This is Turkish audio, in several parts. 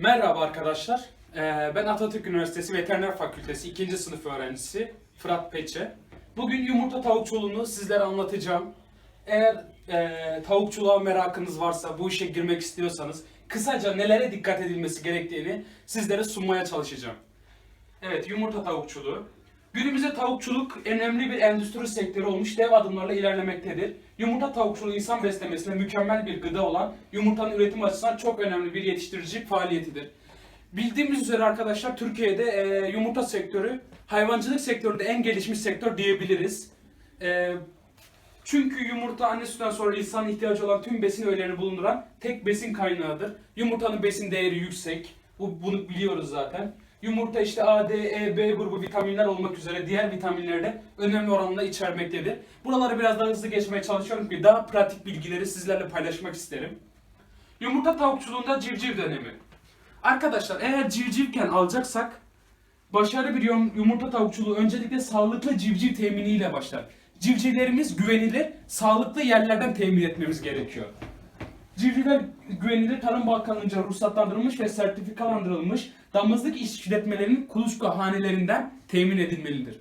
Merhaba arkadaşlar. Ee, Ben Atatürk Üniversitesi Veteriner Fakültesi 2. sınıf öğrencisi Fırat Peçe. Bugün yumurta tavukçuluğunu sizlere anlatacağım. Eğer e, tavukçuluğa merakınız varsa, bu işe girmek istiyorsanız kısaca nelere dikkat edilmesi gerektiğini sizlere sunmaya çalışacağım. Evet, yumurta tavukçuluğu. Günümüzde tavukçuluk önemli bir endüstri sektörü olmuş dev adımlarla ilerlemektedir. Yumurta tavukçuluğu insan beslemesine mükemmel bir gıda olan yumurtanın üretim açısından çok önemli bir yetiştiricilik faaliyetidir. Bildiğimiz üzere arkadaşlar Türkiye'de e, yumurta sektörü hayvancılık sektöründe en gelişmiş sektör diyebiliriz. E, çünkü yumurta anne sütünden sonra insanın ihtiyacı olan tüm besin öğelerini bulunduran tek besin kaynağıdır. Yumurtanın besin değeri yüksek. Bu, bunu biliyoruz zaten. Yumurta işte A, D, E, B grubu vitaminler olmak üzere diğer vitaminleri de önemli oranda içermektedir. Buraları biraz daha hızlı geçmeye çalışıyorum ki daha pratik bilgileri sizlerle paylaşmak isterim. Yumurta tavukçuluğunda civciv dönemi. Arkadaşlar eğer civcivken alacaksak başarılı bir yum- yumurta tavukçuluğu öncelikle sağlıklı civciv teminiyle başlar. Civcivlerimiz güvenilir, sağlıklı yerlerden temin etmemiz gerekiyor. Civcivler güvenilir Tarım Bakanlığı'nca ruhsatlandırılmış ve sertifikalandırılmış damızlık işletmelerinin kuluçka hanelerinden temin edilmelidir.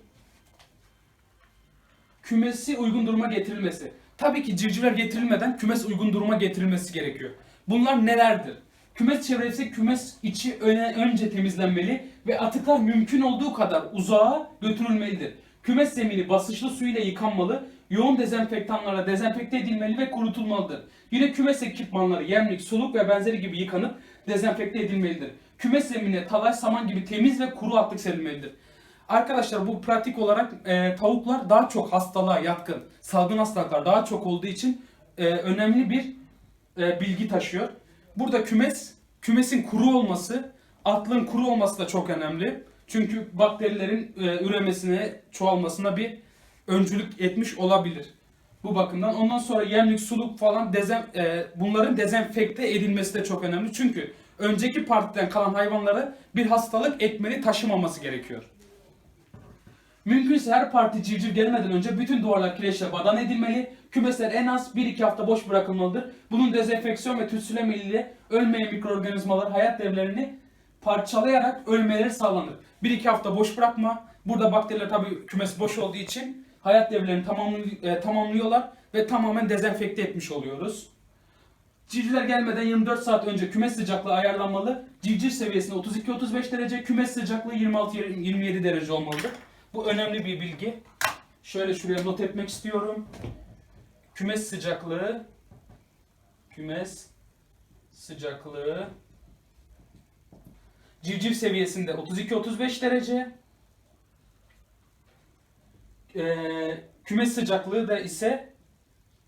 Kümesi uygun duruma getirilmesi. Tabii ki civcivler getirilmeden kümes uygun duruma getirilmesi gerekiyor. Bunlar nelerdir? Kümes çevresi kümes içi öne, önce temizlenmeli ve atıklar mümkün olduğu kadar uzağa götürülmelidir. Kümes zemini basınçlı su ile yıkanmalı, yoğun dezenfektanlarla dezenfekte edilmeli ve kurutulmalıdır. Yine kümes ekipmanları, yemlik, suluk ve benzeri gibi yıkanıp dezenfekte edilmelidir. Kümes zeminine talaş, saman gibi temiz ve kuru atlık serilmelidir. Arkadaşlar bu pratik olarak e, tavuklar daha çok hastalığa yatkın, salgın hastalıklar daha çok olduğu için e, önemli bir e, bilgi taşıyor. Burada kümes, kümesin kuru olması, atlığın kuru olması da çok önemli. Çünkü bakterilerin e, üremesine, çoğalmasına bir öncülük etmiş olabilir. Bu bakımdan. Ondan sonra yemlik, suluk falan dezen, e, bunların dezenfekte edilmesi de çok önemli. Çünkü önceki partiden kalan hayvanlara bir hastalık etmeni taşımaması gerekiyor. Mümkünse her parti civciv gelmeden önce bütün duvarlar kireçle badan edilmeli. Kümesler en az 1-2 hafta boş bırakılmalıdır. Bunun dezenfeksiyon ve tütsülemeliyle ölmeyen mikroorganizmalar hayat devlerini parçalayarak ölmeleri sağlanır. 1-2 hafta boş bırakma. Burada bakteriler tabii kümes boş olduğu için hayat devlerini tamamlı- e, tamamlıyorlar ve tamamen dezenfekte etmiş oluyoruz. Civcivler gelmeden 24 saat önce kümes sıcaklığı ayarlanmalı. Civciv seviyesinde 32-35 derece, kümes sıcaklığı 26-27 derece olmalıdır. Bu önemli bir bilgi. Şöyle şuraya not etmek istiyorum. Kümes sıcaklığı kümes sıcaklığı civciv seviyesinde 32-35 derece. Ee, kümes sıcaklığı da ise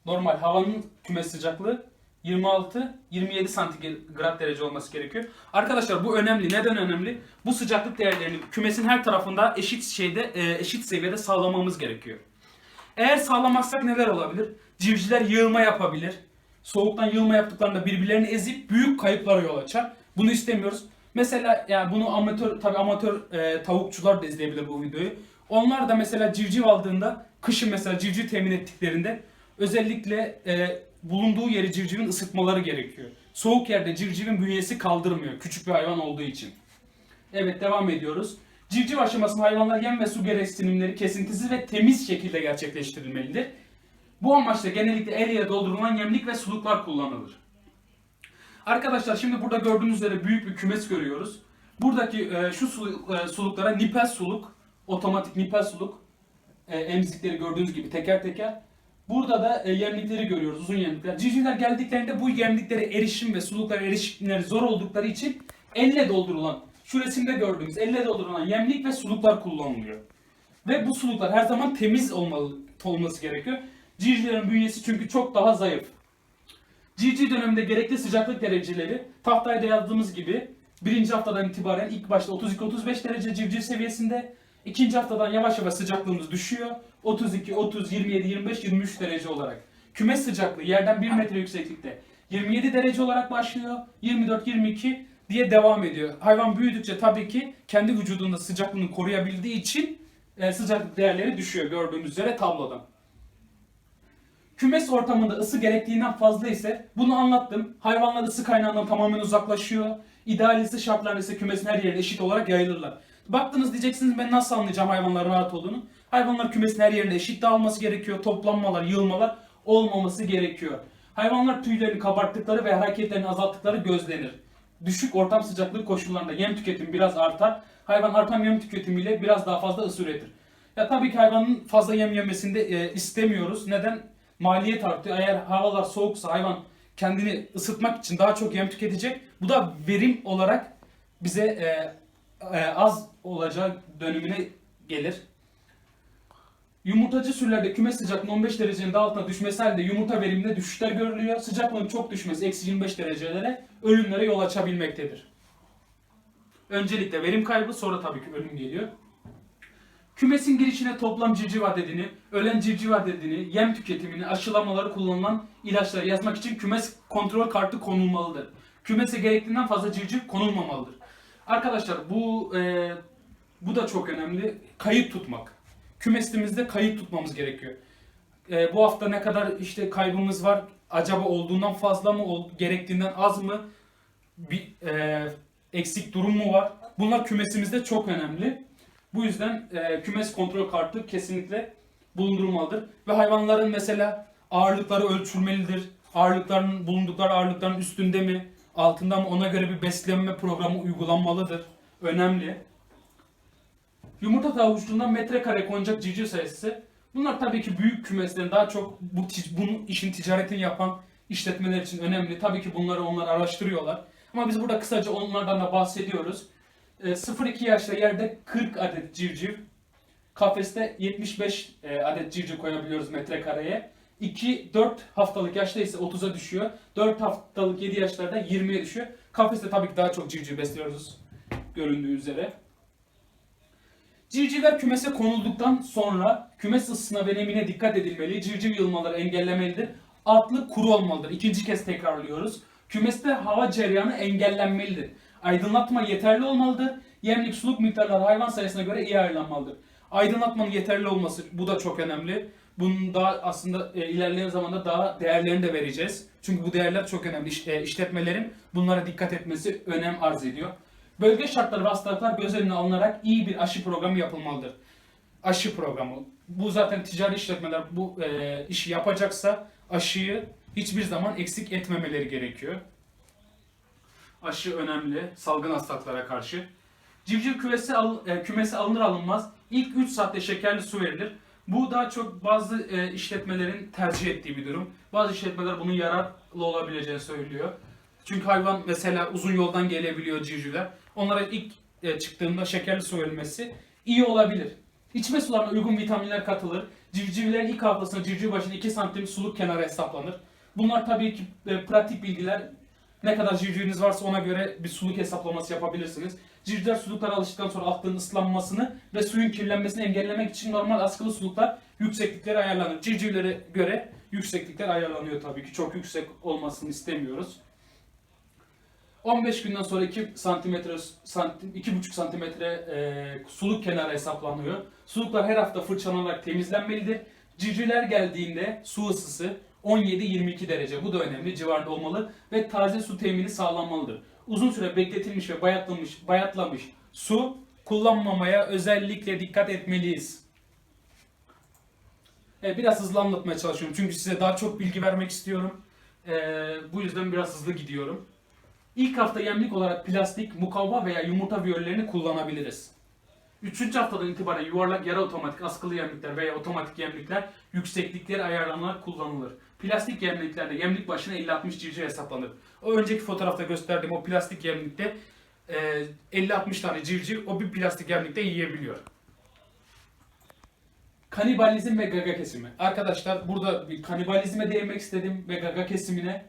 normal havanın kümes sıcaklığı 26-27 santigrat derece olması gerekiyor. Arkadaşlar bu önemli. Neden önemli? Bu sıcaklık değerlerini kümesin her tarafında eşit şeyde e, eşit seviyede sağlamamız gerekiyor. Eğer sağlamazsak neler olabilir? Civcivler yığılma yapabilir. Soğuktan yığılma yaptıklarında birbirlerini ezip büyük kayıplara yol açar. Bunu istemiyoruz. Mesela yani bunu amatör tabi amatör e, tavukçular da izleyebilir bu videoyu. Onlar da mesela civciv aldığında kışın mesela civciv temin ettiklerinde özellikle e, bulunduğu yeri civcivin ısıtmaları gerekiyor. Soğuk yerde civcivin bünyesi kaldırmıyor küçük bir hayvan olduğu için. Evet devam ediyoruz. Civciv aşamasında hayvanlar yem ve su gereksinimleri kesintisiz ve temiz şekilde gerçekleştirilmelidir. Bu amaçla genellikle el ile doldurulan yemlik ve suluklar kullanılır. Arkadaşlar şimdi burada gördüğünüz üzere büyük bir kümes görüyoruz. Buradaki e, şu e, suluklara nipel suluk, otomatik nipel suluk e, emzikleri gördüğünüz gibi teker teker. Burada da e, yemlikleri görüyoruz, uzun yemlikler. Civcivler geldiklerinde bu yemliklere erişim ve suluklara erişimleri zor oldukları için elle doldurulan, şu resimde gördüğümüz elle doldurulan yemlik ve suluklar kullanılıyor. Ve bu suluklar her zaman temiz olmalı, olması gerekiyor. Civcivlerin bünyesi çünkü çok daha zayıf. Civciv döneminde gerekli sıcaklık dereceleri tahtaya da yazdığımız gibi birinci haftadan itibaren ilk başta 32-35 derece civciv seviyesinde ikinci haftadan yavaş yavaş sıcaklığımız düşüyor. 32, 30, 27, 25, 23 derece olarak. Kümes sıcaklığı yerden 1 metre yükseklikte 27 derece olarak başlıyor. 24, 22 diye devam ediyor. Hayvan büyüdükçe tabii ki kendi vücudunda sıcaklığını koruyabildiği için e, sıcaklık değerleri düşüyor gördüğünüz üzere tablodan. Kümes ortamında ısı gerektiğinden fazla ise bunu anlattım. Hayvanlar ısı kaynağından tamamen uzaklaşıyor. İdealisi şartlarda ise kümesin her yerine eşit olarak yayılırlar. Baktınız diyeceksiniz ben nasıl anlayacağım hayvanların rahat olduğunu? Hayvanlar kümesin her yerine eşit dağılması gerekiyor. Toplanmalar, yığılmalar olmaması gerekiyor. Hayvanlar tüylerini kabarttıkları ve hareketlerini azalttıkları gözlenir. Düşük ortam sıcaklığı koşullarında yem tüketimi biraz artar. Hayvan artan yem tüketimiyle biraz daha fazla ısı üretir. Ya tabii ki hayvanın fazla yem yemesini de e, istemiyoruz. Neden? Maliyet artıyor. Eğer havalar soğuksa hayvan kendini ısıtmak için daha çok yem tüketecek. Bu da verim olarak bize e, e, az olacağı dönümüne gelir. Yumurtacı sürülerde kümes sıcaklığının 15 derecenin daha altına düşmesi halinde yumurta veriminde düşüşler görülüyor. Sıcaklığın çok düşmesi eksi 25 derecelere ölümlere yol açabilmektedir. Öncelikle verim kaybı sonra tabii ki ölüm geliyor. Kümesin girişine toplam civciv adedini, ölen civciv adedini, yem tüketimini, aşılamaları kullanılan ilaçları yazmak için kümes kontrol kartı konulmalıdır. Kümese gerektiğinden fazla civciv konulmamalıdır. Arkadaşlar bu e, bu da çok önemli. Kayıt tutmak. Kümestimizde kayıt tutmamız gerekiyor. E, bu hafta ne kadar işte kaybımız var? Acaba olduğundan fazla mı, ol- gerektiğinden az mı? Bir e, eksik durum mu var? Bunlar kümesimizde çok önemli. Bu yüzden e, kümes kontrol kartı kesinlikle bulundurulmalıdır. Ve hayvanların mesela ağırlıkları ölçülmelidir. Ağırlıkların bulundukları ağırlıkların üstünde mi, altında ona göre bir beslenme programı uygulanmalıdır. Önemli. Yumurta tavuğuşluğundan metrekare konacak civciv sayısı. Bunlar tabii ki büyük kümeslerin daha çok bu bunun işin ticaretini yapan işletmeler için önemli. Tabii ki bunları onlar araştırıyorlar. Ama biz burada kısaca onlardan da bahsediyoruz. E, 0-2 yaşta yerde 40 adet civciv, kafeste 75 e, adet civciv koyabiliyoruz metrekareye. 2-4 haftalık yaşta ise 30'a düşüyor. 4 haftalık 7 yaşlarda 20'ye düşüyor. Kafeste tabii ki daha çok civciv besliyoruz göründüğü üzere. Civcivler kümese konulduktan sonra kümes ısısına ve nemine dikkat edilmeli. Civciv yılmaları engellemelidir. Altlı kuru olmalıdır. İkinci kez tekrarlıyoruz. Kümeste hava cereyanı engellenmelidir. Aydınlatma yeterli olmalıdır. Yemlik suluk miktarları hayvan sayısına göre iyi ayarlanmalıdır. Aydınlatmanın yeterli olması bu da çok önemli. Bunun daha aslında e, ilerleyen zamanda daha değerlerini de vereceğiz. Çünkü bu değerler çok önemli. İş- e, işletmelerin bunlara dikkat etmesi önem arz ediyor. Bölge şartları ve hastalıklar göz önüne alınarak iyi bir aşı programı yapılmalıdır. Aşı programı. Bu zaten ticari işletmeler bu e, işi yapacaksa aşıyı hiçbir zaman eksik etmemeleri gerekiyor. Aşı önemli salgın hastalıklara karşı. Civciv kümesi, al, e, kümesi alınır alınmaz ilk 3 saatte şekerli su verilir. Bu daha çok bazı e, işletmelerin tercih ettiği bir durum. Bazı işletmeler bunun yararlı olabileceğini söylüyor. Çünkü hayvan mesela uzun yoldan gelebiliyor civcivler. Onlara ilk e, çıktığında şekerli su verilmesi iyi olabilir. İçme sularına uygun vitaminler katılır. Civcivlerin ilk haftasında civciv başına 2 santim suluk kenarı hesaplanır. Bunlar tabii ki e, pratik bilgiler. Ne kadar civciviniz varsa ona göre bir suluk hesaplaması yapabilirsiniz. Civcivler suluklara alıştıktan sonra altlarının ıslanmasını ve suyun kirlenmesini engellemek için normal askılı suluklar yükseklikleri ayarlanır. Civcivlere göre yükseklikler ayarlanıyor tabii ki. Çok yüksek olmasını istemiyoruz. 15 günden sonra 2 santimetre santim 2,5 santimetre e, suluk kenarı hesaplanıyor. Suluklar her hafta fırçalanarak temizlenmelidir. Civcivler geldiğinde su ısısı 17-22 derece. Bu da önemli. Civarda olmalı ve taze su temini sağlanmalıdır. Uzun süre bekletilmiş ve bayatlamış, bayatlamış su kullanmamaya özellikle dikkat etmeliyiz. Evet, biraz hızlı anlatmaya çalışıyorum çünkü size daha çok bilgi vermek istiyorum. E, bu yüzden biraz hızlı gidiyorum. İlk hafta yemlik olarak plastik, mukavva veya yumurta viyollerini kullanabiliriz. Üçüncü haftadan itibaren yuvarlak yarı otomatik askılı yemlikler veya otomatik yemlikler yükseklikleri ayarlanarak kullanılır. Plastik yemliklerde yemlik başına 50-60 civciv hesaplanır. O önceki fotoğrafta gösterdiğim o plastik yemlikte e, 50-60 tane civciv o bir plastik yemlikte yiyebiliyor. Kanibalizm ve gaga kesimi. Arkadaşlar burada bir kanibalizme değinmek istedim ve gaga kesimine.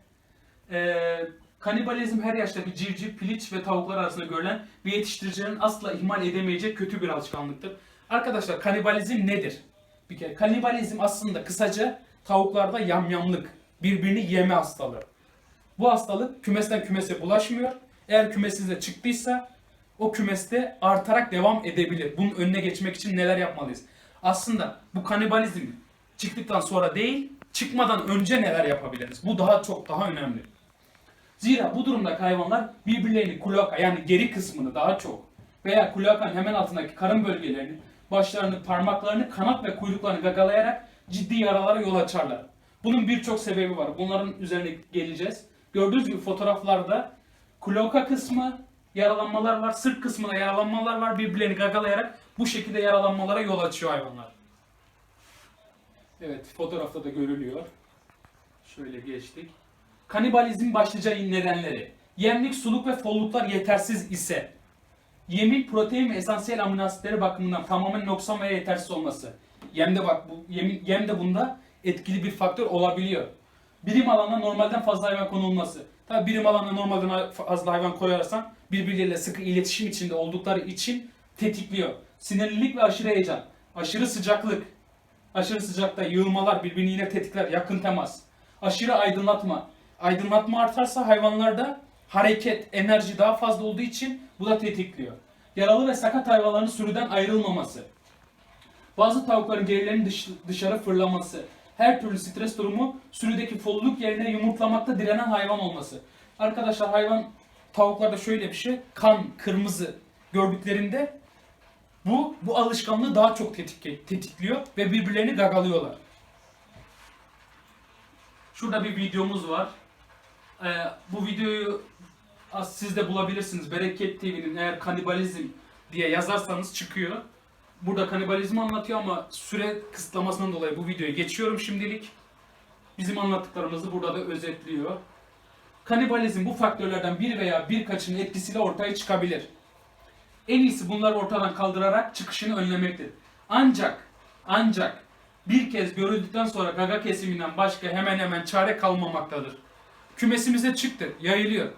Ee, kanibalizm her yaştaki civciv, piliç ve tavuklar arasında görülen ve yetiştiricilerin asla ihmal edemeyecek kötü bir alışkanlıktır. Arkadaşlar kanibalizm nedir? Bir kere kanibalizm aslında kısaca tavuklarda yamyamlık, birbirini yeme hastalığı. Bu hastalık kümesten kümese bulaşmıyor. Eğer kümesinize çıktıysa o kümeste artarak devam edebilir. Bunun önüne geçmek için neler yapmalıyız? Aslında bu kanibalizm çıktıktan sonra değil, çıkmadan önce neler yapabiliriz? Bu daha çok daha önemli. Zira bu durumdaki hayvanlar birbirlerini kloaka yani geri kısmını daha çok veya kloakanın hemen altındaki karın bölgelerini, başlarını, parmaklarını, kanat ve kuyruklarını gagalayarak ciddi yaralara yol açarlar. Bunun birçok sebebi var. Bunların üzerine geleceğiz. Gördüğünüz gibi fotoğraflarda kloaka kısmı yaralanmalar var, sırt kısmında yaralanmalar var. Birbirlerini gagalayarak bu şekilde yaralanmalara yol açıyor hayvanlar. Evet, fotoğrafta da görülüyor. Şöyle geçtik. Kanibalizm başlıca nedenleri. Yemlik, suluk ve folluklar yetersiz ise. Yemin, protein ve esansiyel amino asitleri bakımından tamamen noksan veya yetersiz olması. Yemde bak bu yemin, yem de bunda etkili bir faktör olabiliyor. Birim alana normalden fazla hayvan konulması. Tabi birim alana normalden fazla hayvan koyarsan birbirleriyle sıkı iletişim içinde oldukları için tetikliyor. Sinirlilik ve aşırı heyecan. Aşırı sıcaklık. Aşırı sıcakta yığılmalar birbirini yine tetikler. Yakın temas. Aşırı aydınlatma. Aydınlatma artarsa hayvanlarda hareket, enerji daha fazla olduğu için bu da tetikliyor. Yaralı ve sakat hayvanların sürüden ayrılmaması. Bazı tavukların gerilerinin dış- dışarı fırlaması. Her türlü stres durumu sürüdeki folluk yerine yumurtlamakta direnen hayvan olması. Arkadaşlar hayvan tavuklarda şöyle bir şey. Kan, kırmızı gördüklerinde bu bu alışkanlığı daha çok tetik, tetikliyor ve birbirlerini gagalıyorlar. Şurada bir videomuz var. Ee, bu videoyu siz de bulabilirsiniz. Bereket TV'nin eğer kanibalizm diye yazarsanız çıkıyor. Burada kanibalizmi anlatıyor ama süre kısıtlamasından dolayı bu videoyu geçiyorum şimdilik. Bizim anlattıklarımızı burada da özetliyor. Kanibalizm bu faktörlerden bir veya birkaçının etkisiyle ortaya çıkabilir. En iyisi bunları ortadan kaldırarak çıkışını önlemektir. Ancak, ancak bir kez görüldükten sonra gaga kesiminden başka hemen hemen çare kalmamaktadır. Kümesimize çıktı, yayılıyor.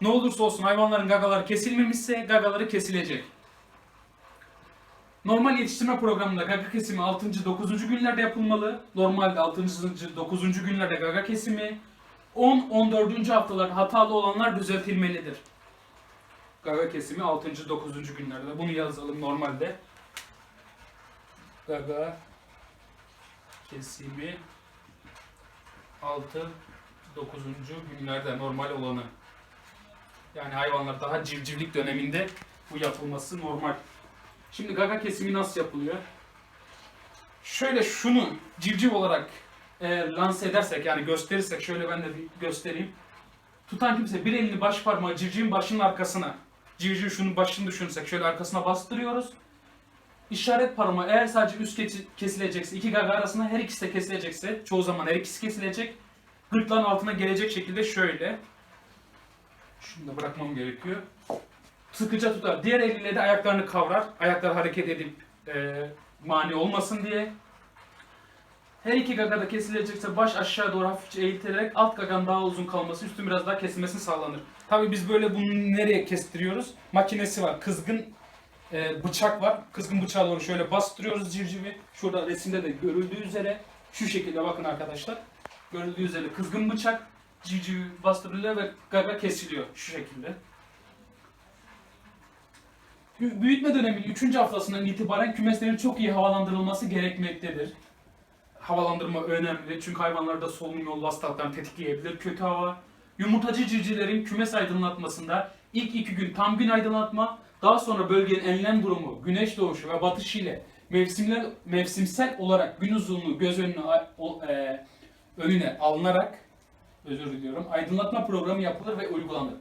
Ne olursa olsun hayvanların gagaları kesilmemişse gagaları kesilecek. Normal yetiştirme programında gaga kesimi 6. 9. günlerde yapılmalı. Normalde 6. 9. günlerde gaga kesimi. 10 14. haftalar hatalı olanlar düzeltilmelidir. Gaga kesimi 6. 9. günlerde. Bunu yazalım normalde. Gaga kesimi 6 9. günlerde normal olanı. Yani hayvanlar daha civcivlik döneminde bu yapılması normal. Şimdi gaga kesimi nasıl yapılıyor? Şöyle şunu civciv olarak eğer lanse edersek yani gösterirsek şöyle ben de bir göstereyim. Tutan kimse bir elini baş parmağı civcivin başının arkasına civciv şunun başını düşünsek şöyle arkasına bastırıyoruz. İşaret parmağı eğer sadece üst kesi- kesilecekse iki gaga arasında her ikisi de kesilecekse çoğu zaman her ikisi kesilecek. Gırtlağın altına gelecek şekilde şöyle. Şunu da bırakmam gerekiyor. Sıkıca tutar. Diğer eliyle de ayaklarını kavrar. Ayaklar hareket edip e, mani olmasın diye. Her iki gaga da kesilecekse baş aşağı doğru hafifçe eğitilerek alt gaganın daha uzun kalması, üstün biraz daha kesilmesi sağlanır. Tabii biz böyle bunu nereye kestiriyoruz? Makinesi var. Kızgın e, bıçak var. Kızgın bıçağa doğru şöyle bastırıyoruz civcivi. Şurada resimde de görüldüğü üzere şu şekilde bakın arkadaşlar. Görüldüğü üzere kızgın bıçak civcivi bastırılıyor ve gaga kesiliyor şu şekilde. Bü- Büyütme döneminin 3. haftasından itibaren kümeslerin çok iyi havalandırılması gerekmektedir. Havalandırma önemli çünkü hayvanlarda solunum yolu hastalıklarını tetikleyebilir. Kötü hava, yumurtacı civcivlerin kümes aydınlatmasında ilk iki gün tam gün aydınlatma, daha sonra bölgenin enlem durumu, güneş doğuşu ve batışı ile mevsimler, mevsimsel olarak gün uzunluğu göz önüne, e, önüne alınarak özür diliyorum. Aydınlatma programı yapılır ve uygulanır.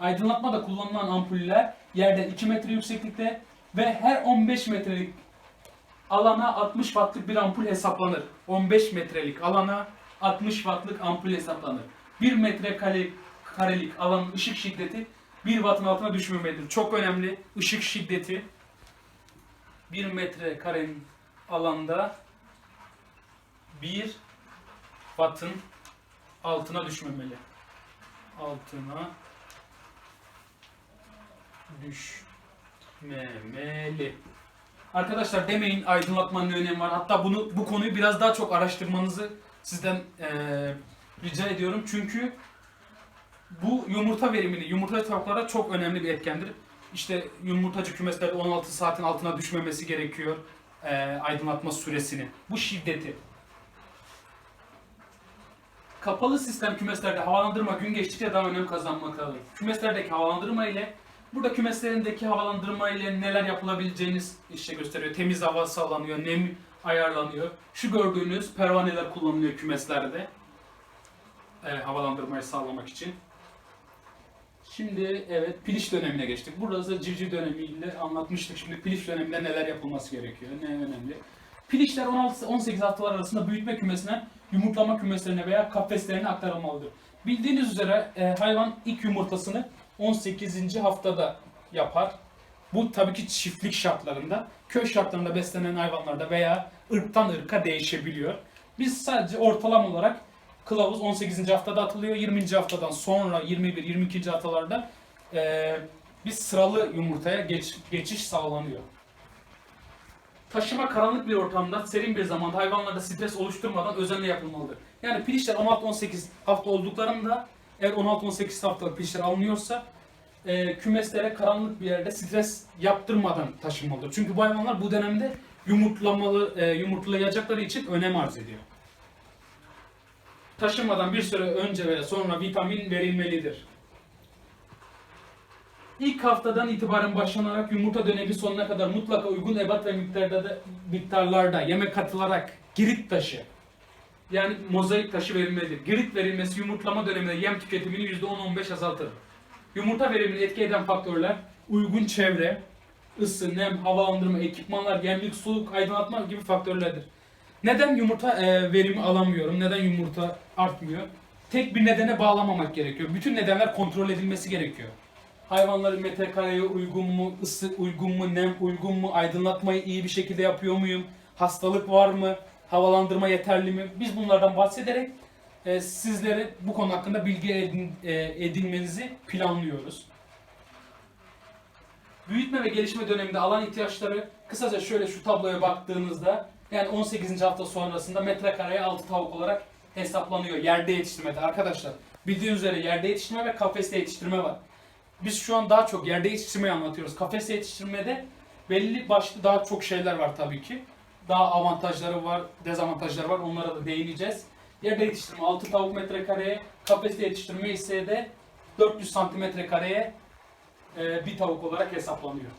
Aydınlatmada kullanılan ampuller yerden 2 metre yükseklikte ve her 15 metrelik alana 60 wattlık bir ampul hesaplanır. 15 metrelik alana 60 wattlık ampul hesaplanır. 1 metre kare, karelik alanın ışık şiddeti 1 wattın altına düşmemelidir. Çok önemli. Işık şiddeti 1 metre karenin alanda 1 wattın altına düşmemeli. Altına düşmemeli. Arkadaşlar demeyin aydınlatmanın ne önemi var. Hatta bunu bu konuyu biraz daha çok araştırmanızı sizden eee, rica ediyorum. Çünkü bu yumurta verimini, yumurta tavuklara çok önemli bir etkendir. İşte yumurtacı kümeslerde 16 saatin altına düşmemesi gerekiyor eee, aydınlatma süresini. Bu şiddeti. Kapalı sistem kümeslerde havalandırma gün geçtikçe daha önem kazanmaktadır. Kümeslerdeki havalandırma ile burada kümeslerindeki havalandırma ile neler yapılabileceğiniz işte gösteriyor. Temiz hava sağlanıyor, nem ayarlanıyor. Şu gördüğünüz pervaneler kullanılıyor kümeslerde. e, havalandırmayı sağlamak için. Şimdi evet piliç dönemine geçtik. Burada civciv dönemiyle anlatmıştık. Şimdi piliç döneminde neler yapılması gerekiyor, ne önemli. Piliçler 16-18 haftalar arasında büyütme kümesine, yumurtlama kümeslerine veya kafeslerine aktarılmalıdır. Bildiğiniz üzere e, hayvan ilk yumurtasını 18. haftada yapar. Bu tabii ki çiftlik şartlarında, köy şartlarında beslenen hayvanlarda veya ırktan ırka değişebiliyor. Biz sadece ortalama olarak kılavuz 18. haftada atılıyor. 20. haftadan sonra 21 22. haftalarda eee bir sıralı yumurtaya geç, geçiş sağlanıyor. Taşıma karanlık bir ortamda serin bir zamanda hayvanlarda stres oluşturmadan özenle yapılmalıdır. Yani pilişler 16-18 hafta olduklarında eğer 16-18 haftalık pilişler alınıyorsa eee, kümeslere karanlık bir yerde stres yaptırmadan taşınmalıdır. Çünkü bu hayvanlar bu dönemde yumurtlamalı, eee, yumurtlayacakları için önem arz ediyor taşınmadan bir süre önce ve sonra vitamin verilmelidir. İlk haftadan itibaren başlanarak yumurta dönemi sonuna kadar mutlaka uygun ebat ve miktarda da, miktarlarda yemek katılarak girit taşı yani mozaik taşı verilmelidir. Girit verilmesi yumurtlama döneminde yem tüketimini %10-15 azaltır. Yumurta verimini etki eden faktörler uygun çevre, ısı, nem, havalandırma, ekipmanlar, yemlik, suluk, aydınlatma gibi faktörlerdir. Neden yumurta e, verimi alamıyorum? Neden yumurta artmıyor? Tek bir nedene bağlamamak gerekiyor. Bütün nedenler kontrol edilmesi gerekiyor. Hayvanların metrekareye uygun mu, ısı uygun mu, nem uygun mu, aydınlatmayı iyi bir şekilde yapıyor muyum, hastalık var mı, havalandırma yeterli mi? Biz bunlardan bahsederek e, sizlere bu konu hakkında bilgi edin, e, edinmenizi planlıyoruz. Büyütme ve gelişme döneminde alan ihtiyaçları kısaca şöyle şu tabloya baktığınızda yani 18. hafta sonrasında metrekareye 6 tavuk olarak hesaplanıyor yerde yetiştirmede arkadaşlar. Bildiğiniz üzere yerde yetiştirme ve kafeste yetiştirme var. Biz şu an daha çok yerde yetiştirmeyi anlatıyoruz. Kafeste yetiştirmede belli başlı daha çok şeyler var tabii ki. Daha avantajları var, dezavantajları var. Onlara da değineceğiz. Yerde yetiştirme 6 tavuk metrekareye, kafeste yetiştirme ise de 400 santimetre kareye e, bir tavuk olarak hesaplanıyor.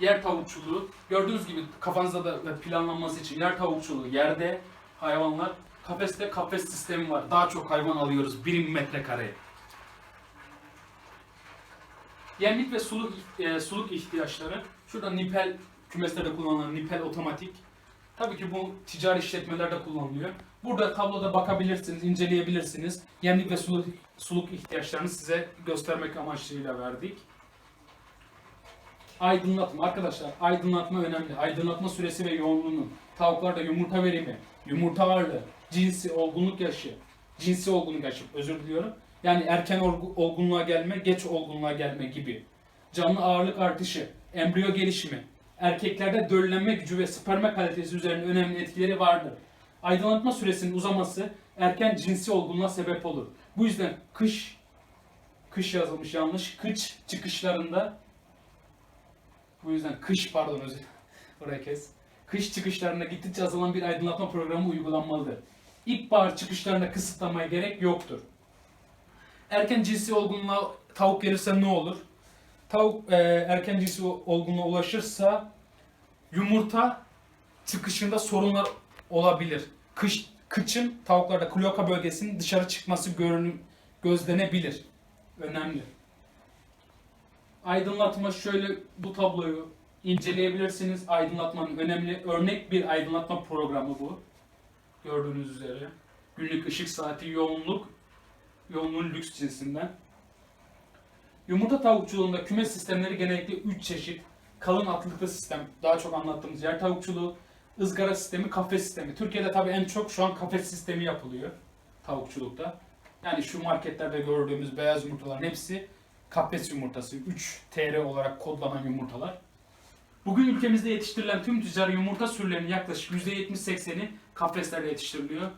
Yer tavukçuluğu. Gördüğünüz gibi kafanızda da planlanması için yer tavukçuluğu. Yerde hayvanlar. Kafeste kafes sistemi var. Daha çok hayvan alıyoruz birim metrekareye. Yemlik ve suluk e, suluk ihtiyaçları. Şurada nipel kümeslerde kullanılan nipel otomatik. Tabii ki bu ticari işletmelerde kullanılıyor. Burada tabloda bakabilirsiniz, inceleyebilirsiniz. Yemlik ve suluk, suluk ihtiyaçlarını size göstermek amaçlıyla verdik. Aydınlatma arkadaşlar aydınlatma önemli. Aydınlatma süresi ve yoğunluğunu, tavuklarda yumurta verimi, yumurta varlığı, cinsi, olgunluk yaşı, cinsi olgunluk yaşı özür diliyorum. Yani erken olgu- olgunluğa gelme, geç olgunluğa gelme gibi. Canlı ağırlık artışı, embriyo gelişimi, erkeklerde döllenme gücü ve sperma kalitesi üzerinde önemli etkileri vardır. Aydınlatma süresinin uzaması erken cinsi olgunluğa sebep olur. Bu yüzden kış kış yazılmış yanlış. Kış çıkışlarında bu yüzden kış pardon özür oraya kes. Kış çıkışlarında gittikçe azalan bir aydınlatma programı uygulanmalıdır. İlkbahar çıkışlarında kısıtlamaya gerek yoktur. Erken cinsi olgunluğa tavuk gelirse ne olur? Tavuk e, erken cinsi olgunluğa ulaşırsa yumurta çıkışında sorunlar olabilir. Kış, kıçın tavuklarda kloaka bölgesinin dışarı çıkması görünüm, gözlenebilir. Önemli. Aydınlatma şöyle bu tabloyu inceleyebilirsiniz. Aydınlatmanın önemli örnek bir aydınlatma programı bu. Gördüğünüz üzere. Günlük ışık saati yoğunluk yoğunluğun lüks cinsinden. Yumurta tavukçuluğunda kümes sistemleri genellikle 3 çeşit. Kalın atlıklı sistem, daha çok anlattığımız yer tavukçuluğu, ızgara sistemi, kafes sistemi. Türkiye'de tabii en çok şu an kafes sistemi yapılıyor tavukçulukta. Yani şu marketlerde gördüğümüz beyaz yumurtaların hepsi kafes yumurtası. 3 TR olarak kodlanan yumurtalar. Bugün ülkemizde yetiştirilen tüm ticari yumurta sürülerinin yaklaşık %70-80'i kafeslerde yetiştiriliyor.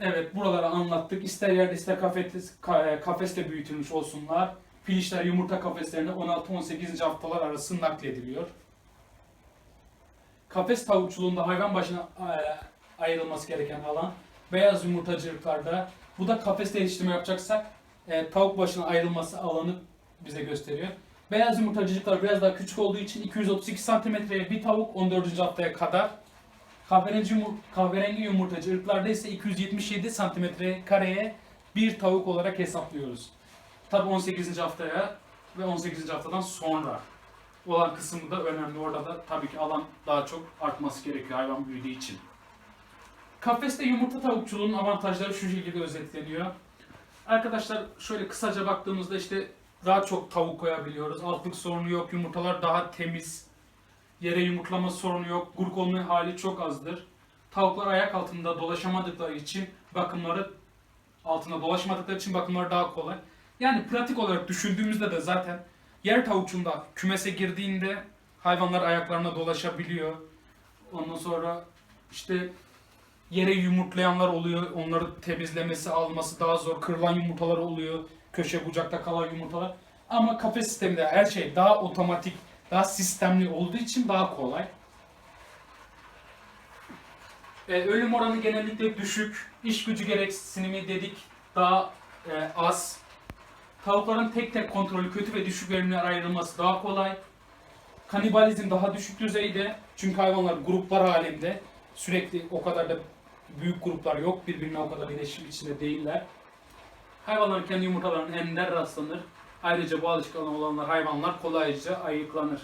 Evet buraları anlattık. İster yerde ister kafes, ka- kafeste büyütülmüş olsunlar. Pilişler yumurta kafeslerine 16-18. haftalar arası naklediliyor. Kafes tavukçuluğunda hayvan başına e, ayrılması gereken alan. Beyaz yumurtacılıklarda bu da kafeste yetiştirme yapacaksak e, tavuk başına ayrılması alanı bize gösteriyor. Beyaz yumurtacılıklar biraz daha küçük olduğu için 232 santimetreye bir tavuk 14. haftaya kadar. Kahverengi, yumur- kahverengi yumurtacı ırklarda ise 277 santimetre kareye bir tavuk olarak hesaplıyoruz. Tabi 18. haftaya ve 18. haftadan sonra olan kısmı da önemli. Orada da tabii ki alan daha çok artması gerekiyor hayvan büyüdüğü için. Kafeste yumurta tavukçuluğunun avantajları şu şekilde özetleniyor. Arkadaşlar şöyle kısaca baktığımızda işte daha çok tavuk koyabiliyoruz. Altlık sorunu yok. Yumurtalar daha temiz. Yere yumurtlama sorunu yok. Gurk olma hali çok azdır. Tavuklar ayak altında dolaşamadıkları için bakımları altında dolaşmadıkları için bakımları daha kolay. Yani pratik olarak düşündüğümüzde de zaten yer tavukçunda kümese girdiğinde hayvanlar ayaklarına dolaşabiliyor. Ondan sonra işte yere yumurtlayanlar oluyor. Onları temizlemesi, alması daha zor. Kırılan yumurtalar oluyor. Köşe bucakta kalan yumurtalar. Ama kafes sisteminde her şey daha otomatik, daha sistemli olduğu için daha kolay. E, ölüm oranı genellikle düşük. İş gücü gereksinimi dedik daha e, az. Tavukların tek tek kontrolü kötü ve düşük verimler ayrılması daha kolay. Kanibalizm daha düşük düzeyde. Çünkü hayvanlar gruplar halinde. Sürekli o kadar da büyük gruplar yok. Birbirine o kadar iletişim içinde değiller. Hayvanların kendi yumurtalarının ender rastlanır. Ayrıca bu alışkanlığı olanlar hayvanlar kolayca ayıklanır.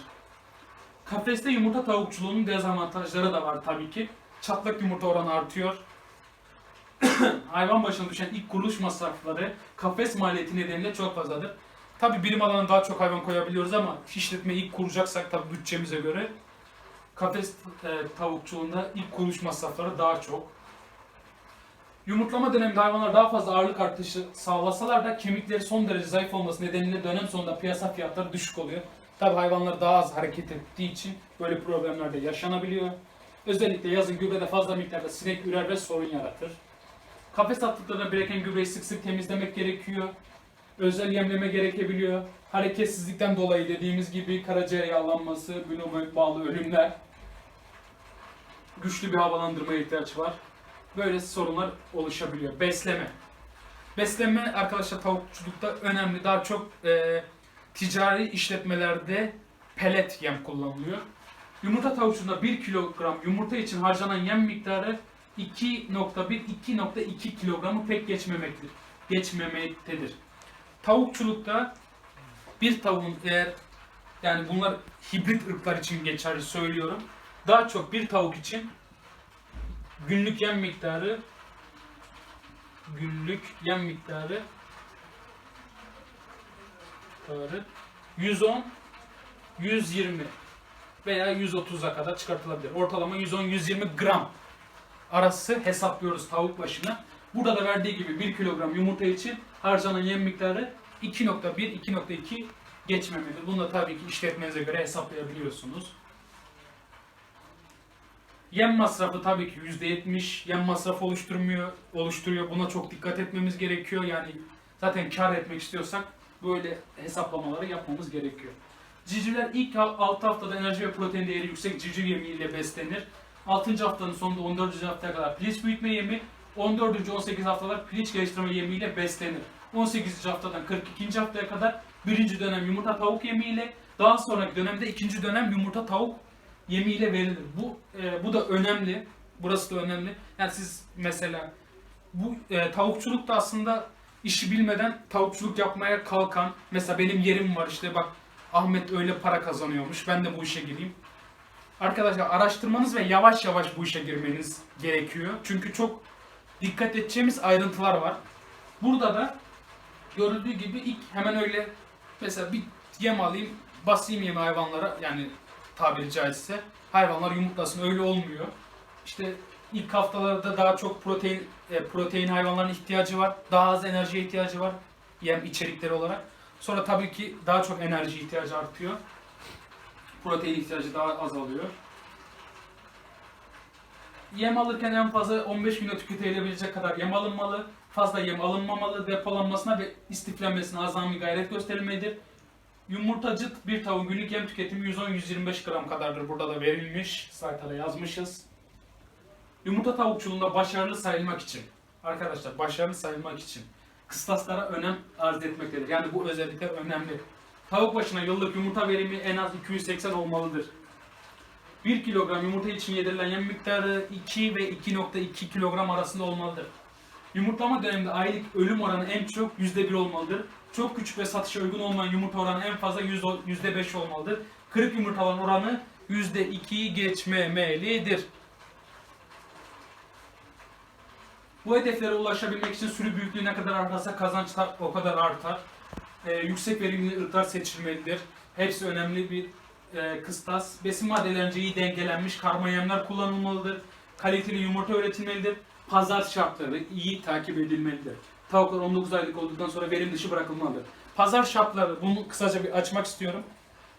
Kafeste yumurta tavukçuluğunun dezavantajları da var tabii ki. Çatlak yumurta oranı artıyor. Hayvan başına düşen ilk kuruluş masrafları kafes maliyeti nedeniyle çok fazladır. Tabii birim alanına daha çok hayvan koyabiliyoruz ama işletmeyi ilk kuracaksak tabii bütçemize göre kafes e, tavukçuluğunda ilk kuruluş masrafları daha çok. Yumurtlama döneminde hayvanlar daha fazla ağırlık artışı sağlasalar da kemikleri son derece zayıf olması nedeniyle dönem sonunda piyasa fiyatları düşük oluyor. Tabi hayvanlar daha az hareket ettiği için böyle problemler de yaşanabiliyor. Özellikle yazın gübrede fazla miktarda sinek ürer ve sorun yaratır. Kafes attıklarına biriken gübreyi sık sık temizlemek gerekiyor. Özel yemleme gerekebiliyor. Hareketsizlikten dolayı dediğimiz gibi karaciğer yağlanması, pneumonik bağlı ölümler, güçlü bir havalandırmaya ihtiyaç var. Böyle sorunlar oluşabiliyor. Besleme. Besleme arkadaşlar tavukçulukta önemli. Daha çok e, ticari işletmelerde pelet yem kullanılıyor. Yumurta tavukçuluğunda 1 kilogram yumurta için harcanan yem miktarı 2.1-2.2 kilogramı pek geçmemektedir. Geçmemektedir. Tavukçulukta bir tavuğun eğer yani bunlar hibrit ırklar için geçerli söylüyorum. Daha çok bir tavuk için günlük yem miktarı günlük yem miktarı miktarı 110 120 veya 130'a kadar çıkartılabilir. Ortalama 110-120 gram arası hesaplıyoruz tavuk başına. Burada da verdiği gibi 1 kilogram yumurta için harcanan yem miktarı 2.1-2.2 geçmemelidir. Bunu da tabii ki işletmenize göre hesaplayabiliyorsunuz. Yem masrafı tabii ki %70 yem masrafı oluşturmuyor, oluşturuyor. Buna çok dikkat etmemiz gerekiyor. Yani zaten kar etmek istiyorsak böyle hesaplamaları yapmamız gerekiyor. Civcivler ilk 6 haftada enerji ve protein değeri yüksek civciv yemiyle beslenir. 6. haftanın sonunda 14. haftaya kadar piliç büyütme yemi, 14. 18 haftalar piliç geliştirme yemiyle beslenir. 18. haftadan 42. haftaya kadar birinci dönem yumurta tavuk yemiyle, daha sonraki dönemde ikinci dönem yumurta tavuk yemiyle verilir. Bu e, bu da önemli. Burası da önemli. Yani siz mesela bu e, tavukçuluk da aslında işi bilmeden tavukçuluk yapmaya kalkan mesela benim yerim var işte bak Ahmet öyle para kazanıyormuş ben de bu işe gireyim. Arkadaşlar araştırmanız ve yavaş yavaş bu işe girmeniz gerekiyor. Çünkü çok dikkat edeceğimiz ayrıntılar var. Burada da görüldüğü gibi ilk hemen öyle mesela bir yem alayım basayım yemi hayvanlara yani tabiri caizse hayvanlar yumurtlasın öyle olmuyor. İşte ilk haftalarda daha çok protein e, protein hayvanların ihtiyacı var. Daha az enerjiye ihtiyacı var yem içerikleri olarak. Sonra tabii ki daha çok enerji ihtiyacı artıyor. Protein ihtiyacı daha azalıyor. Yem alırken en fazla 15 güne tüketilebilecek kadar yem alınmalı. Fazla yem alınmamalı. Depolanmasına ve istiflenmesine azami gayret gösterilmelidir. Yumurtacı bir tavuğun günlük yem tüketimi 110-125 gram kadardır. Burada da verilmiş. Sayfada yazmışız. Yumurta tavukçuluğunda başarılı sayılmak için, arkadaşlar başarılı sayılmak için kıstaslara önem arz etmektedir. Yani bu özellikler önemli. Tavuk başına yıllık yumurta verimi en az 280 olmalıdır. 1 kilogram yumurta için yedirilen yem miktarı 2 ve 2.2 kilogram arasında olmalıdır. Yumurtlama döneminde aylık ölüm oranı en çok %1 olmalıdır. Çok küçük ve satışa uygun olmayan yumurta oranı en fazla %- %5 olmalıdır. Kırık yumurtaların oranı %2'yi geçmemelidir. Bu hedeflere ulaşabilmek için sürü büyüklüğü ne kadar artarsa kazanç o kadar artar. Ee, yüksek verimli ırklar seçilmelidir. Hepsi önemli bir e, kıstas. Besin maddelerince iyi dengelenmiş karma yemler kullanılmalıdır. Kaliteli yumurta üretilmelidir. Pazar şartları iyi takip edilmelidir. Tavuklar 19 aylık olduktan sonra verim dışı bırakılmalıdır. Pazar şartları bunu kısaca bir açmak istiyorum.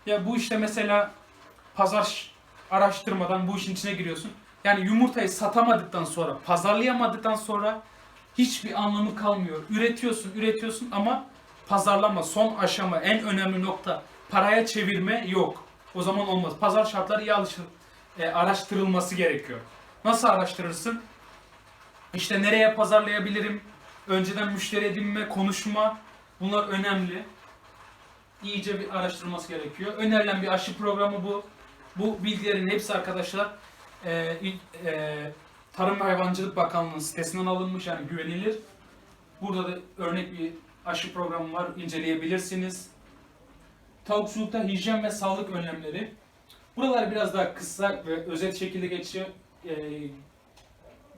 Ya bu işte mesela pazar araştırmadan bu işin içine giriyorsun. Yani yumurtayı satamadıktan sonra, pazarlayamadıktan sonra hiçbir anlamı kalmıyor. Üretiyorsun, üretiyorsun ama pazarlama, son aşama, en önemli nokta paraya çevirme yok. O zaman olmaz. Pazar şartları iyi alışır, e, araştırılması gerekiyor. Nasıl araştırırsın? İşte nereye pazarlayabilirim? Önceden müşteri edinme, konuşma bunlar önemli. İyice bir araştırılması gerekiyor. Önerilen bir aşı programı bu. Bu bilgilerin hepsi arkadaşlar e, e, Tarım ve Hayvancılık Bakanlığı'nın sitesinden alınmış yani güvenilir. Burada da örnek bir aşı programı var inceleyebilirsiniz. Tavukçulukta hijyen ve sağlık önlemleri. Buralar biraz daha kısa ve özet şekilde geçe, e,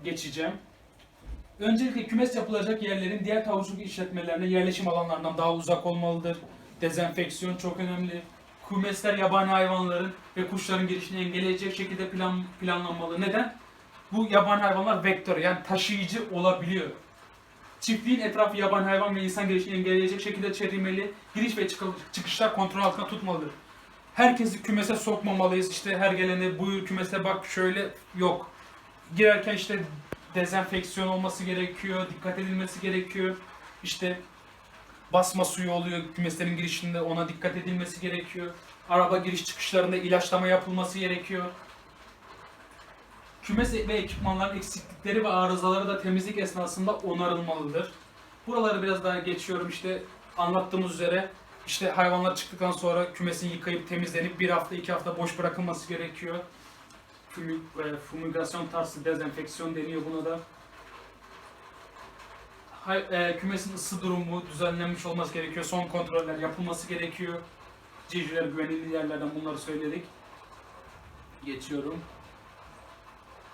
geçeceğim. Öncelikle kümes yapılacak yerlerin diğer tavukçuluk işletmelerine yerleşim alanlarından daha uzak olmalıdır. Dezenfeksiyon çok önemli. Kümesler yabani hayvanların ve kuşların girişini engelleyecek şekilde plan, planlanmalı. Neden? Bu yabani hayvanlar vektör yani taşıyıcı olabiliyor. Çiftliğin etrafı yabani hayvan ve insan girişini engelleyecek şekilde çevrilmeli. Giriş ve çıkı- çıkışlar kontrol altında tutmalıdır. Herkesi kümese sokmamalıyız. İşte her gelene buyur kümese bak şöyle yok. Girerken işte dezenfeksiyon olması gerekiyor, dikkat edilmesi gerekiyor. İşte basma suyu oluyor kümeslerin girişinde ona dikkat edilmesi gerekiyor. Araba giriş çıkışlarında ilaçlama yapılması gerekiyor. Kümes ve ekipmanların eksiklikleri ve arızaları da temizlik esnasında onarılmalıdır. Buraları biraz daha geçiyorum işte anlattığımız üzere işte hayvanlar çıktıktan sonra kümesin yıkayıp temizlenip bir hafta iki hafta boş bırakılması gerekiyor. E, fumigasyon tarzı dezenfeksiyon deniyor buna da. E, kümesin ısı durumu düzenlenmiş olması gerekiyor. Son kontroller yapılması gerekiyor. Civcivler güvenilir yerlerden bunları söyledik. Geçiyorum.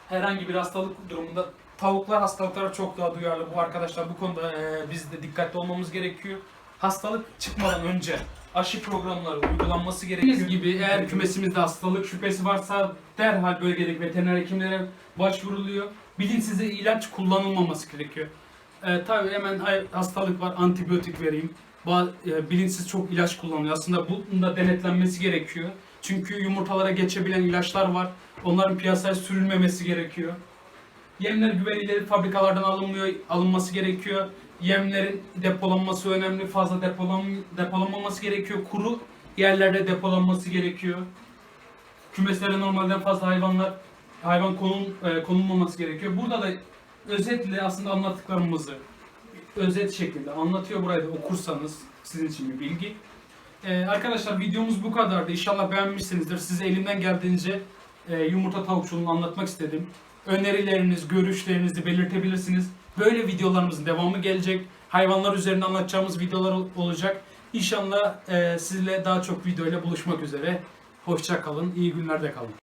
Herhangi bir hastalık durumunda tavuklar hastalıklara çok daha duyarlı. Bu arkadaşlar bu konuda e, biz de dikkatli olmamız gerekiyor. Hastalık çıkmadan önce aşı programları uygulanması. Dediğimiz gibi eğer kümesimizde hastalık şüphesi varsa derhal bölgedeki veteriner hekimlere başvuruluyor. Bilinçsiz ilaç kullanılmaması gerekiyor. E, tabii hemen hastalık var, antibiyotik vereyim. Ba- e, bilinçsiz çok ilaç kullanılıyor. Aslında bunun da denetlenmesi gerekiyor. Çünkü yumurtalara geçebilen ilaçlar var. Onların piyasaya sürülmemesi gerekiyor. Yemler güvenilir fabrikalardan alınmıyor, alınması gerekiyor. Yemlerin depolanması önemli. Fazla depolan, depolanmaması gerekiyor. Kuru yerlerde depolanması gerekiyor. Kümeslere normalden fazla hayvanlar hayvan konum, e, konulmaması gerekiyor. Burada da özetle aslında anlattıklarımızı özet şekilde anlatıyor. Burayı da okursanız sizin için bir bilgi. Ee, arkadaşlar videomuz bu kadardı. İnşallah beğenmişsinizdir. Size elimden geldiğince e, yumurta tavukçuluğunu anlatmak istedim. Önerileriniz, görüşlerinizi belirtebilirsiniz. Böyle videolarımızın devamı gelecek. Hayvanlar üzerinde anlatacağımız videolar ol- olacak. İnşallah e, sizinle daha çok videoyla buluşmak üzere. Hoşça kalın, iyi günlerde kalın.